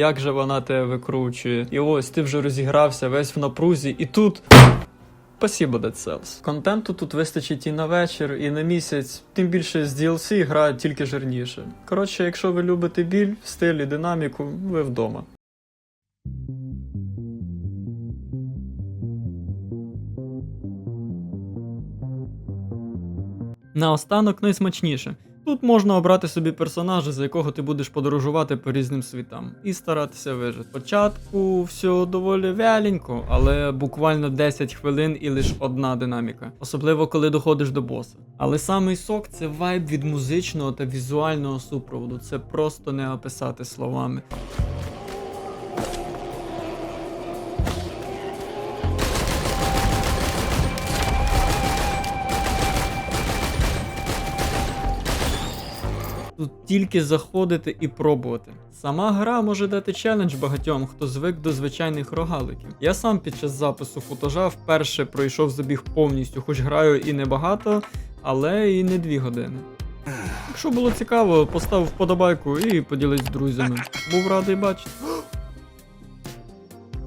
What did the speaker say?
як же вона тебе викручує. І ось ти вже розігрався весь в напрузі, і тут. Спасибо, Dead Cells. Контенту тут вистачить і на вечір, і на місяць. Тим більше з DLC гра тільки жирніше. Коротше, якщо ви любите біль, стиль і динаміку, ви вдома. Наостанок найсмачніше. Тут можна обрати собі персонажа, за якого ти будеш подорожувати по різним світам, і старатися вижити. Спочатку все доволі вяленько, але буквально 10 хвилин і лише одна динаміка, особливо коли доходиш до боса. Але самий сок це вайб від музичного та візуального супроводу. Це просто не описати словами. Тут тільки заходити і пробувати. Сама гра може дати челендж багатьом, хто звик до звичайних рогаликів. Я сам під час запису футажа вперше пройшов забіг повністю, хоч граю і небагато, але і не дві години. Якщо було цікаво, постав вподобайку і поділись з друзями. Був радий бачити.